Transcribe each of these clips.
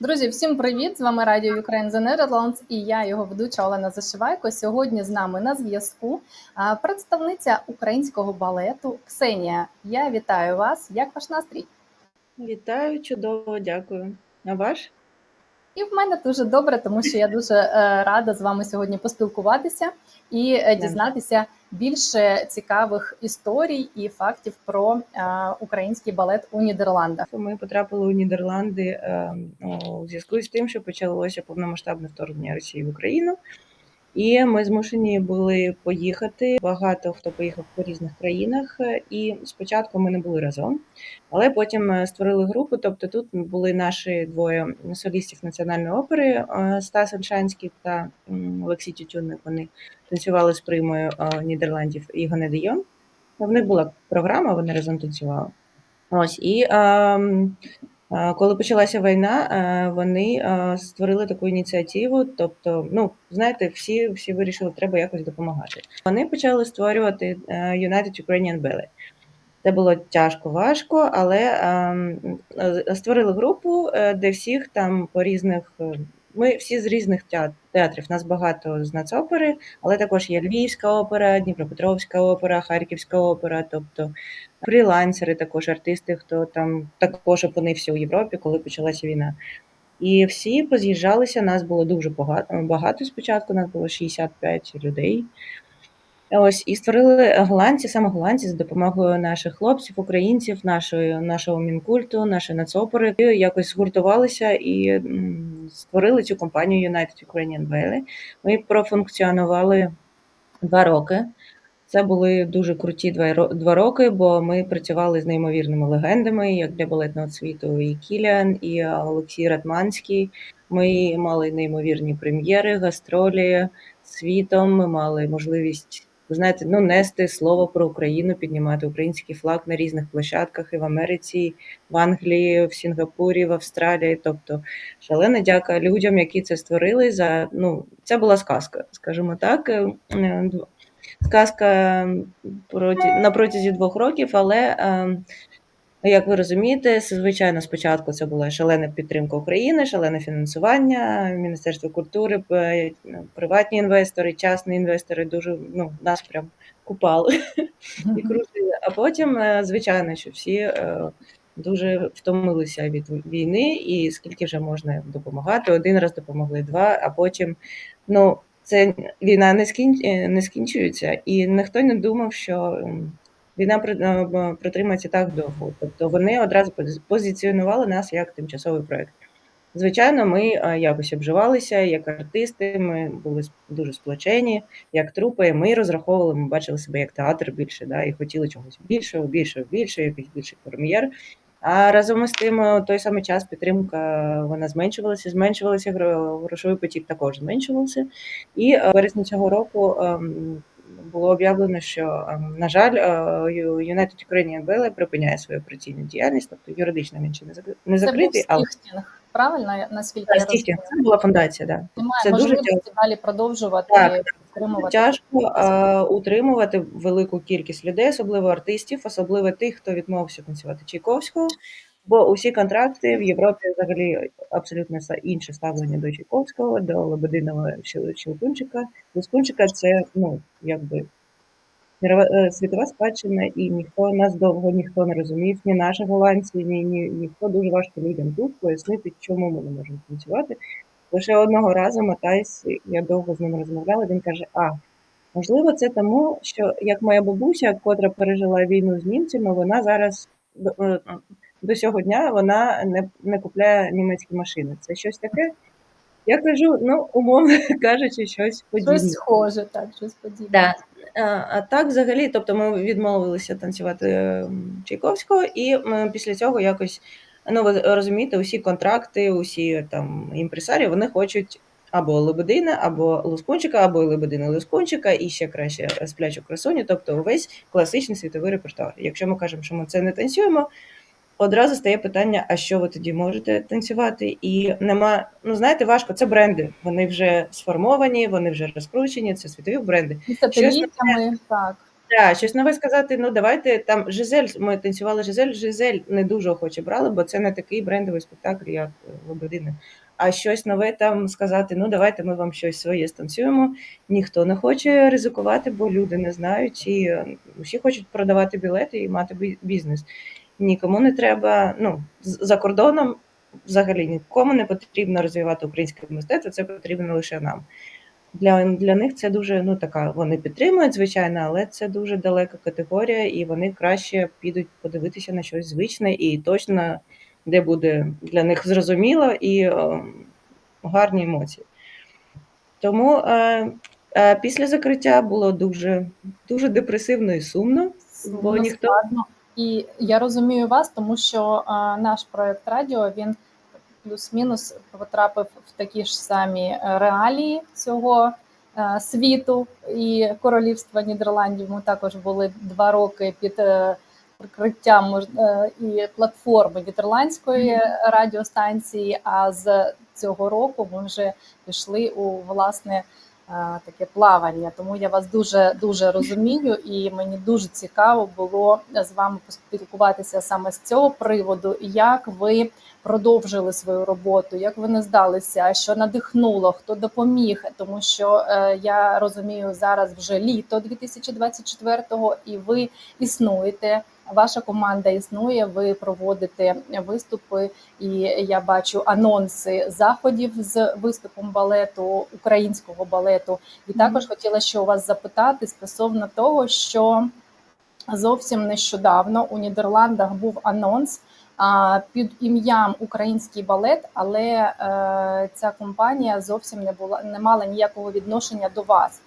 Друзі, всім привіт! З вами Радіо Ukraine The Netherlands і я, його ведуча Олена Зашивайко. Сьогодні з нами на зв'язку представниця українського балету Ксенія. Я вітаю вас. Як ваш настрій? Вітаю, чудово, дякую. А ваш? І в мене дуже добре, тому що я дуже е, рада з вами сьогодні поспілкуватися і е, дізнатися більше цікавих історій і фактів про е, український балет у Нідерландах. Ми потрапили у Нідерланди е, у зв'язку з тим, що почалося повномасштабне вторгнення Росії в Україну. І ми змушені були поїхати. Багато хто поїхав по різних країнах, і спочатку ми не були разом, але потім е, створили групу. Тобто, тут були наші двоє солістів національної опери е, Стас Ольшанський та Олексій Тютюнник. Вони танцювали з примою е, Нідерландів і Ганедийон. В них була програма, вони разом танцювали. Ось і е, коли почалася війна, е, вони е, створили таку ініціативу. Тобто, ну знаєте, всі, всі вирішили, треба якось допомагати. Вони почали створювати е, United Ukrainian Ballet. Це було тяжко, важко, але ем, е, створили групу, е, де всіх там по різних. е, Ми всі з різних театрів. Нас багато з нацопери, але також є Львівська опера, Дніпропетровська опера, Харківська опера, тобто фрілансери, також артисти, хто там також опинився у Європі, коли почалася війна. І всі поз'їжджалися. Нас було дуже багато. Багато спочатку. Нас було 65 людей. Ось і створили голландці, саме голландці, за допомогою наших хлопців, українців, нашої нашого мінкульту, нашої нацопери, якось згуртувалися і створили цю компанію United Ukrainian Ballet. Ми профункціонували два роки. Це були дуже круті два, ро- роки, бо ми працювали з неймовірними легендами, як для балетного світу, і Кіліан, і е, Олексій Ратманський. Ми мали неймовірні прем'єри, гастролі світом. Ми мали можливість, ви знаєте, ну нести слово про Україну, піднімати український флаг на різних площадках і в Америці, в Англії, в Сінгапурі, в Австралії. Тобто, шалена дяка людям, які це створили. За ну це була сказка, скажімо так. Е, е, сказка проті, на протязі двох років, але е, як ви розумієте, звичайно, спочатку це була шалена підтримка України, шалене фінансування, Міністерство культури, приватні інвестори, частні інвестори дуже ну, нас прям купали і крутили. А потім, е, звичайно, що всі е, дуже втомилися від війни, і скільки вже можна допомагати. Один раз допомогли, два, а потім ну. Це війна не скін... е, не скінчується, і ніхто не думав, що війна е, протримається так довго. Тобто вони одразу позиціонували нас як тимчасовий проект. Звичайно, ми е, якось обживалися як артисти. Ми були дуже сплочені, як трупи. Ми розраховували, ми бачили себе як театр більше, да, і хотіли чогось більшого, більшого, більшого, якихось більших прем'єр. А разом із тим, у той самий час підтримка вона зменшувалася, зменшувалася грошовий потік також зменшувався. І е, в березні цього року ем, було об'явлено, що ем, на жаль, е, United Ukrainian Ballet припиняє свою операційну діяльність, тобто юридично він ще не закри- не Це був закритий, але правильно? Наскільки я розумію? це була фундація. Да. Немає Це дуже можливості далі продовжувати Так, підтримувати. Тяжко е, утримувати велику кількість людей, особливо артистів, особливо тих, хто відмовився танцювати Чайковського. Бо усі контракти в Європі взагалі абсолютно інше ставлення до Чайковського, до Лебединого Щел- Щелкунчика. Лускунчика це ну якби е, світова спадщина, і ніхто нас довго ніхто не розумів, ні наші голландці, ні, ні ніхто дуже важко людям тут пояснити, чому ми не можемо танцювати. Лише одного разу Матайс, я довго з ним розмовляла, він каже: А, можливо, це тому, що як моя бабуся, котра пережила війну з німцями, вона зараз до, е, до сього дня вона не, не купляє німецькі машини. Це щось таке. Я кажу, ну, умовно кажучи, щось подібне. Щось схоже, так, щось подібне. Да. А, а так, взагалі, тобто ми відмовилися танцювати Чайковського, і після цього якось, ну ви розумієте, усі контракти, усі там імпресарі, вони хочуть або Лебедина, або Лускунчика, або Лебедина Лускунчика, і ще краще сплячу красуню, тобто увесь класичний світовий репертуар. Якщо ми кажемо, що ми це не танцюємо, одразу стає питання: а що ви тоді можете танцювати? І нема, ну знаєте, важко, це бренди. Вони вже сформовані, вони вже розкручені, це світові бренди. І сателітами, так. Да, щось нове сказати, ну давайте там Жизель, ми танцювали Жизель, Жизель не дуже охоче брали, бо це не такий брендовий спектакль, як е, Лебедини. А щось нове там сказати, ну давайте ми вам щось своє станцюємо. Ніхто не хоче ризикувати, бо люди не знають, і е, всі хочуть продавати білети і мати бізнес. Нікому не треба, ну, за кордоном взагалі нікому не потрібно розвивати українське мистецтво, це потрібно лише нам. Для, для них це дуже ну така. Вони підтримують, звичайно, але це дуже далека категорія, і вони краще підуть подивитися на щось звичне і точно де буде для них зрозуміло і е, гарні емоції. Тому е, е, після закриття було дуже, дуже депресивно і сумно. Бо ніхто- складно. І я розумію вас, тому що а, наш проект радіо він плюс-мінус потрапив в такі ж самі е, реалії цього е, світу і королівства Нідерландів. Ми також були два роки під е, прикриттям і платформи нідерландської радіостанції. А з цього року ми вже пішли у власне таке плавання. Тому я вас дуже дуже розумію, і мені дуже цікаво було з вами поспілкуватися саме з цього приводу, як ви продовжили свою роботу, як ви не здалися, що надихнуло, хто допоміг, тому що е, я розумію зараз вже літо 2024-го, і ви існуєте. Ваша команда існує, ви проводите виступи, і я бачу анонси заходів з виступом балету, українського балету. І також хотіла ще у вас запитати стосовно того, що зовсім нещодавно у Нідерландах був анонс під ім'ям Український балет, але е, ця компанія зовсім не була не мала ніякого відношення до вас.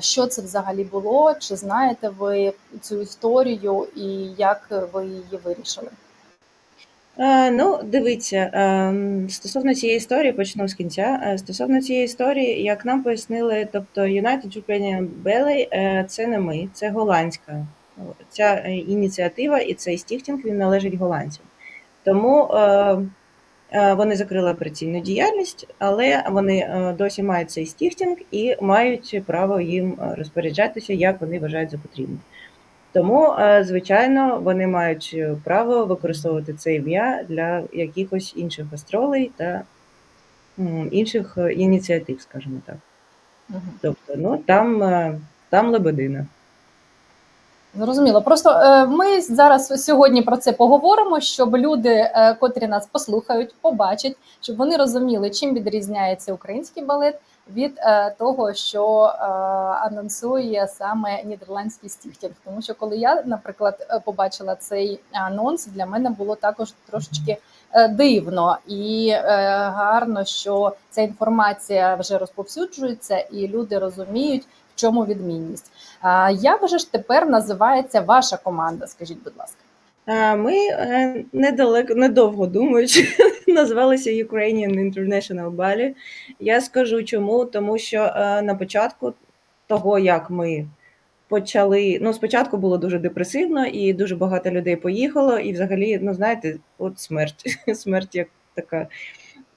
Що це взагалі було? Чи знаєте ви цю історію і як ви її вирішили? Е, Ну, дивіться, ем, стосовно цієї історії, почну з кінця. Е, Стосовно цієї історії, як нам пояснили, тобто United Ukrainian Ballet е, – це не ми, це голландська. Ця е, ініціатива і цей стіхтінг він належить голландцям. Тому е, е, вони закрили операційну діяльність, але вони е, досі мають цей стіхтінг і мають право їм е, розпоряджатися, як вони вважають за потрібне. Тому, е, звичайно, вони мають е, право використовувати це ім'я для якихось інших гастролей та інших е, ініціатив, скажімо так. Тобто, ну там, е, там лебедина. Зрозуміло. Просто е, ми зараз сьогодні про це поговоримо, щоб люди, е, котрі нас послухають, побачать, щоб вони розуміли, чим відрізняється український балет від е, того, що анонсує саме нідерландський стіхтінг. Тому що коли я, наприклад, побачила цей анонс, для мене було також трошечки дивно і гарно, що ця інформація вже розповсюджується, і люди розуміють, чому відмінність. Як же ж тепер називається ваша команда? Скажіть, будь ласка. Ми е, недалеко, недовго думаючи, назвалися Ukrainian International Ballet. Я скажу чому, тому що е, на початку того, як ми почали, ну спочатку було дуже депресивно, і дуже багато людей поїхало, і взагалі, ну знаєте, от смерть, смерть як така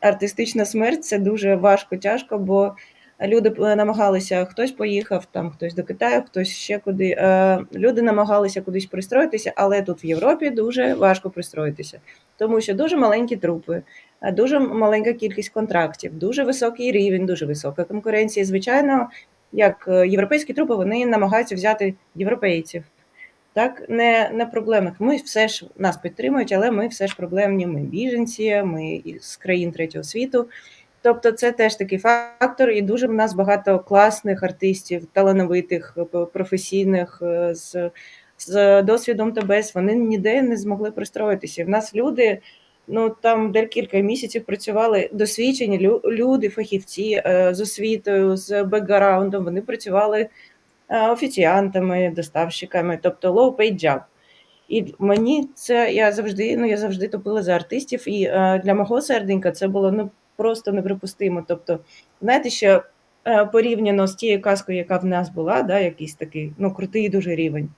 артистична смерть, це дуже важко, тяжко, бо люди е, намагалися, хтось поїхав, там хтось до Китаю, хтось ще куди. Е, Люди намагалися кудись пристроїтися, але тут в Європі дуже важко пристроїтися, тому що дуже маленькі трупи, е, дуже маленька кількість контрактів, дуже високий рівень, дуже висока конкуренція. Звичайно, як європейські трупи, вони намагаються взяти європейців. Так, не, не проблемних. Ми все ж нас підтримують, але ми все ж проблемні. Ми біженці, ми з країн третього світу. Тобто, це теж такий фактор, і дуже в нас багато класних артистів, талановитих, професійних е, з, з досвідом та. Вони ніде не змогли пристроїтися. В нас люди. Ну там декілька місяців працювали досвідчені люди, фахівці е, з освітою, з бекграундом. Вони працювали е, офіціантами, доставщиками, тобто low paid job. І мені це я завжди, ну я завжди топила за артистів, і е, для мого серденька це було ну просто неприпустимо. Тобто, знаєте, що е, порівняно з тією казкою, яка в нас була, да, якийсь такий ну крутий дуже рівень.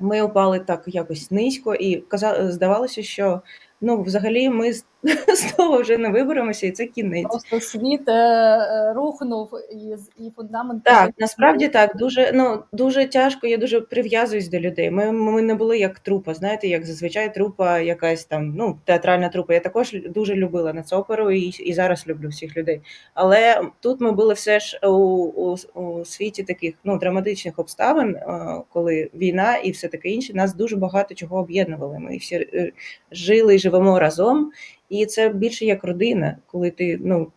Ми упали так якось низько, і здавалося, що ну взагалі ми з того вже не виберемося, і це кінець. Просто світ е, е, рухнув і, і фундамент. Так, насправді так. Дуже ну дуже тяжко. Я дуже прив'язуюсь до людей. Ми, ми не були як трупа. Знаєте, як зазвичай трупа, якась там ну театральна трупа. Я також дуже любила нацоперу і, і зараз люблю всіх людей. Але тут ми були все ж у, у, у світі таких ну драматичних обставин, е, коли війна і все таке інше. Нас дуже багато чого об'єднували. Ми всі е, жили і живемо разом, і це більше як родина, коли ти ну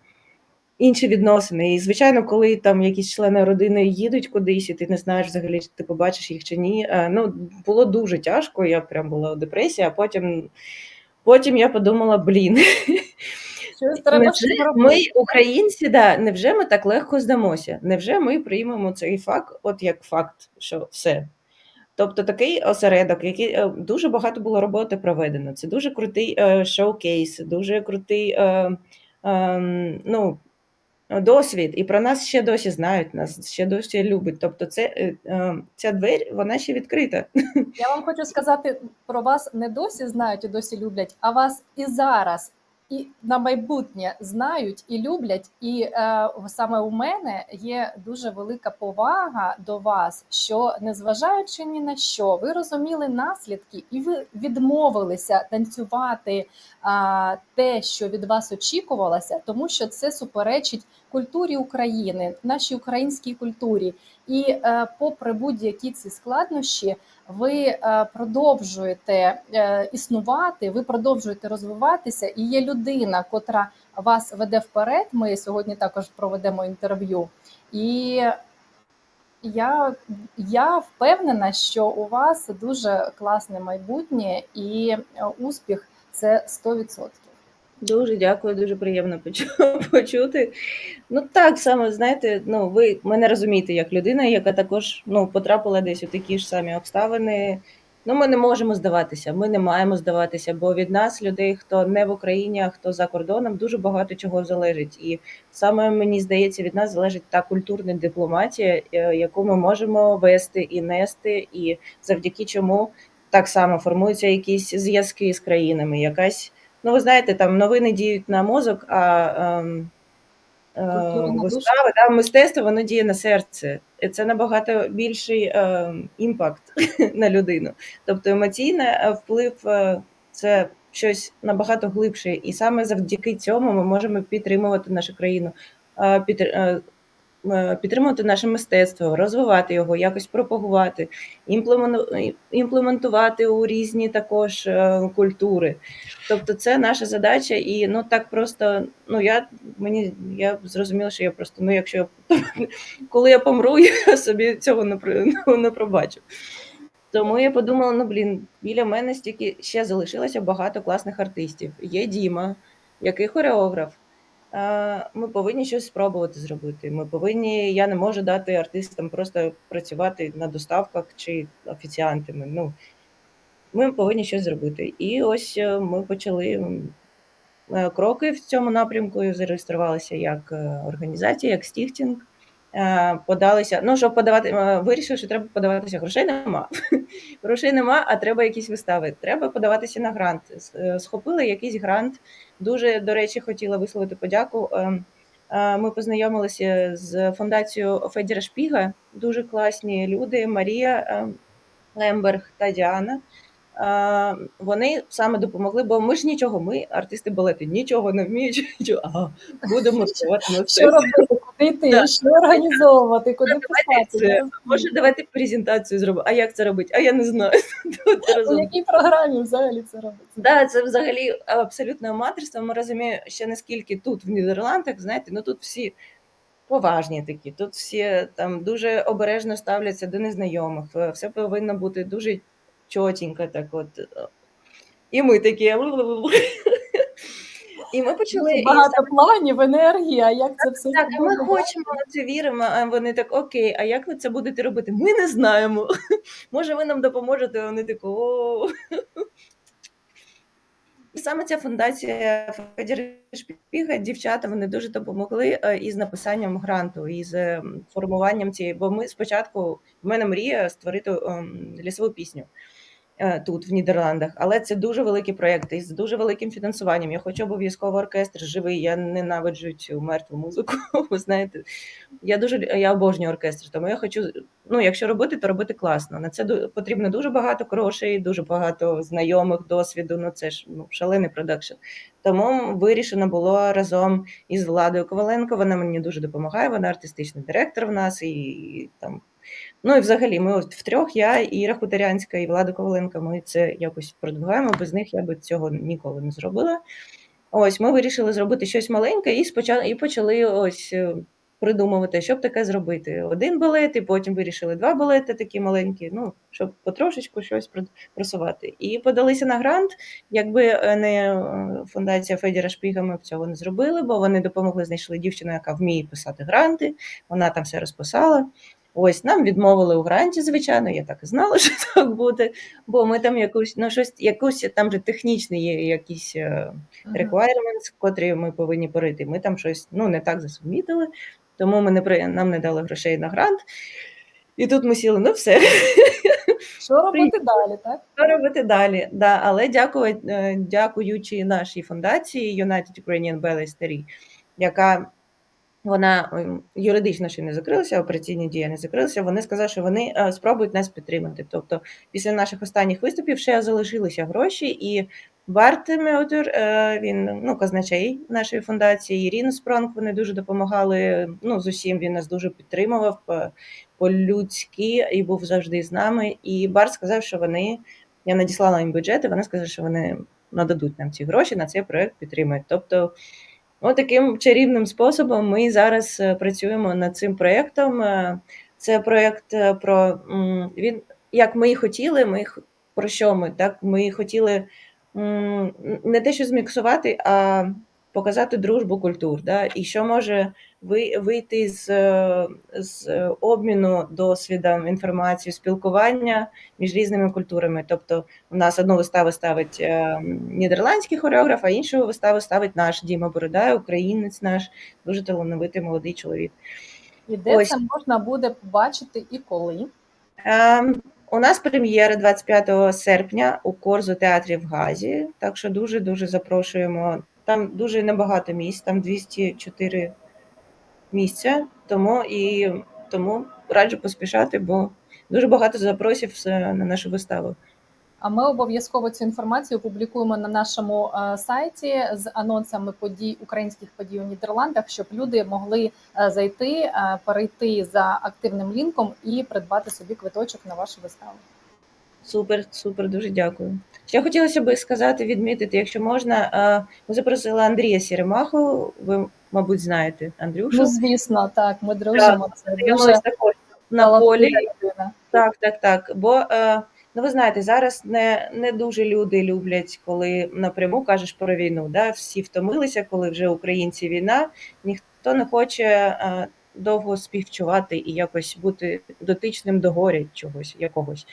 інші відносини. І, звичайно, коли там якісь члени родини їдуть кудись, і ти не знаєш взагалі, чи ти побачиш їх чи ні. Ну, було дуже тяжко, я прям була у депресії, а потім, потім я подумала: блін, Щось треба невже ми, українці, да, невже ми так легко здамося? Невже ми приймемо цей факт, от як факт, що все. Тобто такий осередок, який е, дуже багато було роботи проведено. Це дуже крутий е, шоукейс, дуже крутий е, е, ну, досвід. І про нас ще досі знають, нас ще досі люблять. Тобто, це, ця двері вона ще відкрита. Я вам хочу сказати про вас не досі знають і досі люблять, а вас і зараз, і на майбутнє знають і люблять. І е, саме у мене є дуже велика повага до вас, що незважаючи ні на що, ви розуміли наслідки, і ви відмовилися танцювати а, те, що від вас очікувалося, тому що це суперечить культурі України, нашій українській культурі. І е, попри будь-які ці складнощі, ви е, продовжуєте е, існувати, ви продовжуєте розвиватися, і є людина, котра вас веде вперед. Ми сьогодні також проведемо інтерв'ю. І я, я впевнена, що у вас дуже класне майбутнє і е, успіх це 100%. Дуже дякую, дуже приємно почу- почути. Ну так саме, знаєте, ну ви мене розумієте як людина, яка також ну, потрапила десь у такі ж самі обставини. Ну, ми не можемо здаватися, ми не маємо здаватися, бо від нас, людей, хто не в Україні, а хто за кордоном, дуже багато чого залежить. І саме мені здається, від нас залежить та культурна дипломатія, е, яку ми можемо вести і нести, і завдяки чому так само формуються якісь зв'язки з країнами, якась. Ну, ви знаєте, там новини діють на мозок, а е, душу. вистави, да, мистецтво воно діє на серце. І це набагато більший е, імпакт на людину. Тобто емоційний е, вплив е, це щось набагато глибше. І саме завдяки цьому ми можемо підтримувати нашу країну, е, е, підтримувати наше мистецтво, розвивати його, якось пропагувати, імплементувати у різні також е, культури. Тобто, це наша задача, і ну так просто. Ну я мені я зрозуміла, що я просто ну, якщо я, коли я помру, я собі цього не ну, не пробачу. Тому я подумала: ну блін, біля мене стільки ще залишилося багато класних артистів. Є Діма, який хореограф. Е, Ми повинні щось спробувати зробити. Ми повинні. Я не можу дати артистам просто працювати на доставках чи офіціантами. Ну ми повинні щось зробити. І ось е, ми почали е, кроки в цьому напрямку. Зареєструвалися як організація, як стіхтінг. Е, Подалися. Ну, щоб подавати, е, вирішили, що треба подаватися. Грошей нема. Грошей нема, а треба якісь вистави. Треба подаватися на грант. Е, Схопили якийсь грант. Дуже, до речі, хотіла висловити подяку. Ми познайомилися з фондацією Федіра Шпіга. Дуже класні люди. Марія Лемберг та Діана. Вони саме допомогли, бо ми ж нічого, ми, артисти балету, нічого не вміють. Ага, будемо робити, куди йти, Да. що організовувати, куди давайте писати? Може, давайте презентацію зробимо. А як це робити? А я не знаю. У якій програмі взагалі це робиться? Да, це взагалі абсолютне аматорство. Ми розуміємо ще наскільки тут в Нідерландах, знаєте, ну тут всі поважні такі, тут всі там дуже обережно ставляться до незнайомих. е, Все повинно бути дуже чотенько, так от. І ми такі. І ми почали і Багато планів, енергії, а як це все Так, ми хочемо в це віримо. А вони так окей. А як ви це будете робити? Ми не знаємо. Може, ви нам допоможете? Вони так о. Саме ця фундація Федір Шпіга, дівчата, вони дуже допомогли е, із написанням гранту, із е, формуванням цієї. Бо ми спочатку в мене мрія створити ем, лісову пісню. Е, тут, в Нідерландах, але це дуже великі проекти з дуже великим фінансуванням. Я хочу обов'язково оркестр живий. Я ненавиджу цю мертву музику. Ви знаєте, я дуже я обожнюю оркестр, тому я хочу. Ну, якщо робити, то робити класно. На це потрібно дуже багато грошей, дуже багато знайомих, досвіду. Ну це ж ну, шалений продакшн. Тому вирішено було разом із Владою Коваленко. Вона мені дуже допомагає. Вона артистичний директор в нас і, і там. Ну і взагалі, ми от втрьох, я, Іра Хуторянська і Влада Коваленко, ми це якось продвигаємо. Без них я би цього ніколи не зробила. Ось ми вирішили зробити щось маленьке і спочатку і почали ось е, придумувати, що б таке зробити. Один балет, і потім вирішили два балети такі маленькі, ну щоб потрошечку щось просувати. І подалися на грант. Якби е, не е, фундація Федіра Шпіга, ми б цього не зробили, бо вони допомогли, знайшли дівчину, яка вміє писати гранти. Вона там все розписала. Ось нам відмовили у гранті, звичайно. Я так і знала, що так буде. Бо ми там якусь ну щось, якусь там же технічні є якісь е, requirements, котрі ми повинні порити. Ми там щось ну не так засумітили, тому ми не при нам не дали грошей на грант. І тут ми сіли, ну все, Що робити далі, так? що робити далі? Да, але дякую, е, дякуючи нашій фундації United Ukrainian Ballet Старі, яка вона юридично ще не закрилася, операційні дії не закрилися. Вони сказали, що вони е, спробують нас підтримати. Тобто, після наших останніх виступів ще залишилися гроші, і Барт Меотер, е, він ну казначей нашої фундації, Ірина Спронг, вони дуже допомагали. Ну з усім він нас дуже підтримував по- по-людськи і був завжди з нами. І Барт сказав, що вони я надіслала їм бюджет, і вони сказали, що вони нададуть нам ці гроші на цей проект підтримують. Тобто. От таким чарівним способом ми зараз е, працюємо над цим проєктом. Е, Це проєкт е, про він, як ми і хотіли, ми про що ми? Так, ми хотіли не те, що зміксувати, а показати дружбу культур. Да? І що може вийти з, з обміну досвідом, інформацією, спілкування між різними культурами. Тобто, у нас одну виставу ставить е, нідерландський хореограф, а іншу виставу ставить наш Діма Борода, українець наш, дуже талановитий молодий чоловік. І де Ось. це можна буде побачити і коли? Ем, у нас прем'єра 25 серпня у Корзу театрі в Газі, так що дуже дуже запрошуємо. Там дуже небагато місць, там 204 місця, тому і тому раджу поспішати, бо дуже багато запросів е, на нашу виставу. А ми обов'язково цю інформацію публікуємо на нашому е, сайті з анонсами подій українських подій у Нідерландах, щоб люди могли е, зайти, перейти за активним лінком і придбати собі квиточок на вашу виставу. Супер, супер, дуже дякую. Ще хотілося би сказати, відмітити, якщо можна, е, ми запросили Андрія Сіремаху. Ви, мабуть, знаєте Андрюшу. Ну звісно, так ми дружимо. Це дуже також на полі. Так, так, так. Бо е, ну ви знаєте, зараз не, не дуже люди люблять, коли напряму кажеш про війну. Да? Всі втомилися, коли вже українці війна. Ніхто не хоче е, довго співчувати і якось бути дотичним до горя чогось якогось.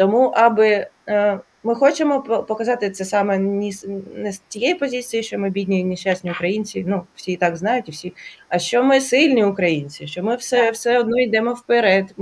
Тому, аби е, ми хочемо по- показати це саме не з тієї позиції, що ми бідні і нещасні українці. Ну всі і так знають, і всі. А що ми сильні українці, що ми все, все одно йдемо вперед.